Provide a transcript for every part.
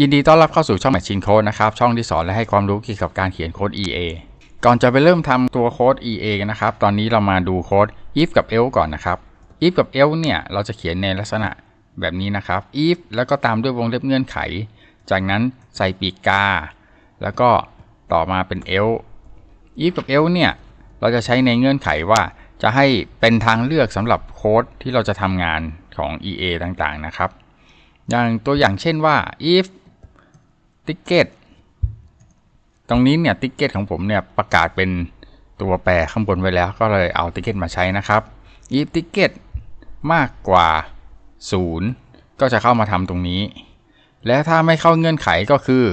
ยินดีต้อนรับเข้าสู่ช่อง Machine Code นะครับ ช่องที่สอนและให้ความรู้เกี่ยวกับการเขียนโค้ด EA ก่อนจะไปเริ่มทำตัวโค้ด EA นะครับ ตอนนี้เรามาดูโค้ด if กับ else ก่อนนะครับ if กับ else เนี่ย เราจะเขียนในลักษณะแบบนี้นะครับ if แล้วก็ตามด้วยวงเล็บเงื่อนไข จากนั้นใส่ปีกกา แล้วก็ต่อมาเป็น else if กับ else เนี่ย เราจะใช้ในเงื่อนไขว่าจะให้เป็นทางเลือกสำหรับโค้ดที่เราจะทำงานของ EA ต่างๆนะครับ อย่างตัวอย่างเช่นว่า if ticket ตตรงนี้เนี่ย ticket ของผมเนี่ยประกาศเป็นตัวแปรข้างบนไว้แล้ว ก็เลยเอา ticket มาใช้นะครับ if ticket มากกว่า 0 ก็จะเข้ามาทำตรงนี้ และถ้าไม่เข้าเงื่อนไขก็คือ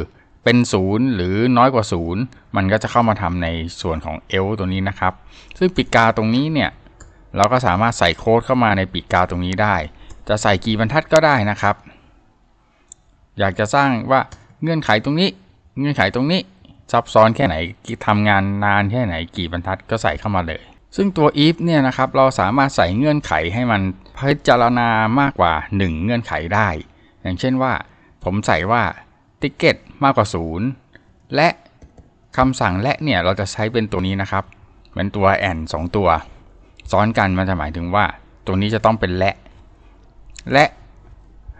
เป็น 0 หรือน้อยกว่า 0 มันก็จะเข้ามาทำในส่วนของ L ตัวนี้นะครับ ซึ่งปีกกาตรงนี้เนี่ยเราก็สามารถใส่โค้ดเข้ามาในปีกกาตรงนี้ได้ จะใส่กี่บรรทัดก็ได้นะครับ อยากจะสร้างว่า เงื่อนไขตรงนี้ เงื่อนไขตรงนี้ ซับซ้อนแค่ไหนทำงานนานแค่ไหนกี่บรรทัดก็ใส่เข้ามาเลย ซึ่งตัว if เนี่ยนะครับเราสามารถใส่เงื่อนไขให้มันพิจารณามากกว่า 1 เงื่อนไขได้ อย่างเช่นว่า ผมใส่ว่า ticket มากกว่า 0 และคำสั่งและเนี่ยเราจะใช้เป็นตัวนี้นะครับเหมือนตัว and 2 ตัว ซ้อนกันมันจะหมายถึงว่า ตัวนี้จะต้องเป็นและ และ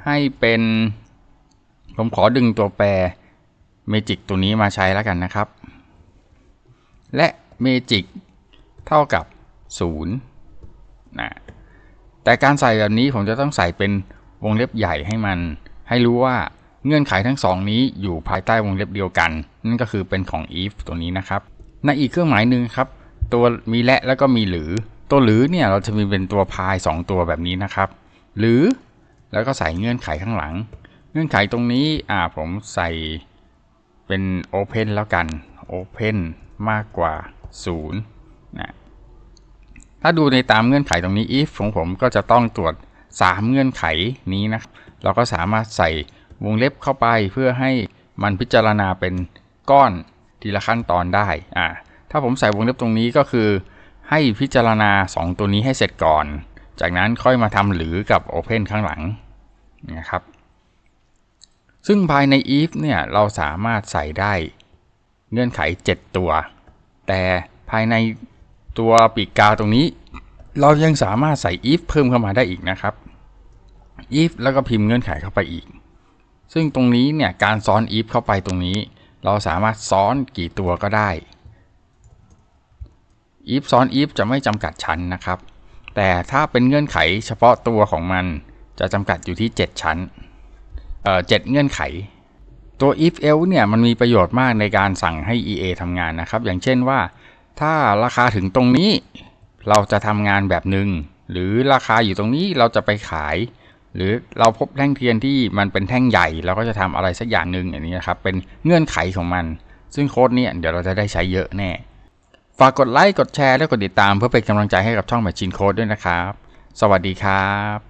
ให้เป็น ผมขอดึงตัวแปร magic ตัวนี้มาใช้แล้วกันนะครับ และ magic เท่ากับ0นะแต่การใส่แบบนี้ผมจะต้องใส่เป็นวงเล็บใหญ่ให้มัน ให้รู้ว่าเงื่อนไขทั้งสองนี้อยู่ภายใต้วงเล็บเดียวกัน นั่นก็คือเป็นของ if ตัวนี้นะครับในอีกเครื่องหมายหนึ่งครับ ตัวมีและแล้วก็มีหรือ ตัวหรือเนี่ยเราจะมีเป็นตัวพาย 2 ตัวแบบนี้นะครับ หรือแล้วก็ใส่เงื่อนไขข้างหลัง เงื่อนไขตรงนี้อ่าผมใส่เป็น Open แล้วกัน Open มากกว่า 0 นะ ถ้าดูในตามเงื่อนไขตรงนี้ if ของผมก็จะต้องตรวจ 3 เงื่อนไขนี้นะ เราก็สามารถใส่วงเล็บเข้าไปเพื่อให้มันพิจารณาเป็นก้อนทีละขั้นตอนได้ อ่า ถ้าผมใส่วงเล็บตรงนี้ก็คือ ให้พิจารณา 2 ตัวนี้ให้เสร็จก่อน จากนั้นค่อยมาทำหรือกับ Open ข้างหลังนะครับ ซึ่งภายใน if เนี่ยเราสามารถใส่ได้เงื่อนไข 7 ตัว แต่ภายในตัวปีกกาตรงนี้ เรายังสามารถใส่ if เพิ่มเข้ามาได้อีกนะครับ if แล้วก็พิมพ์เงื่อนไขเข้าไปอีก ซึ่งตรงนี้เนี่ยการซ้อน if เข้าไปตรงนี้ เราสามารถซ้อนกี่ตัวก็ได้ if ซ้อน if จะไม่จำกัดชั้นนะครับ แต่ถ้าเป็นเงื่อนไขเฉพาะตัวของมันจะจำกัดอยู่ที่ 7 ชั้น เอ่อเงื่อนไข ตัว if else เนี่ยมันมีประโยชน์มากในการสั่งให้ EA ทำงานนะครับ อย่างเช่นว่า ถ้าราคาถึงตรงนี้ เราจะทำงานแบบหนึ่งหรือราคาอยู่ตรงนี้เราจะไปขาย หรือเราพบแท่งเทียนที่มันเป็นแท่งใหญ่เราก็จะทำอะไรสักอย่างหนึ่งอย่างนี้นะครับเป็นเงื่อนไขของมัน ซึ่งโค้ดนี้เดี๋ยวเราจะได้ใช้เยอะแน่ฝากกดไลค์ กดแชร์ และกดติดตามเพื่อเป็นกำลังใจให้กับช่อง Machine Code ด้วยนะครับ สวัสดีครับ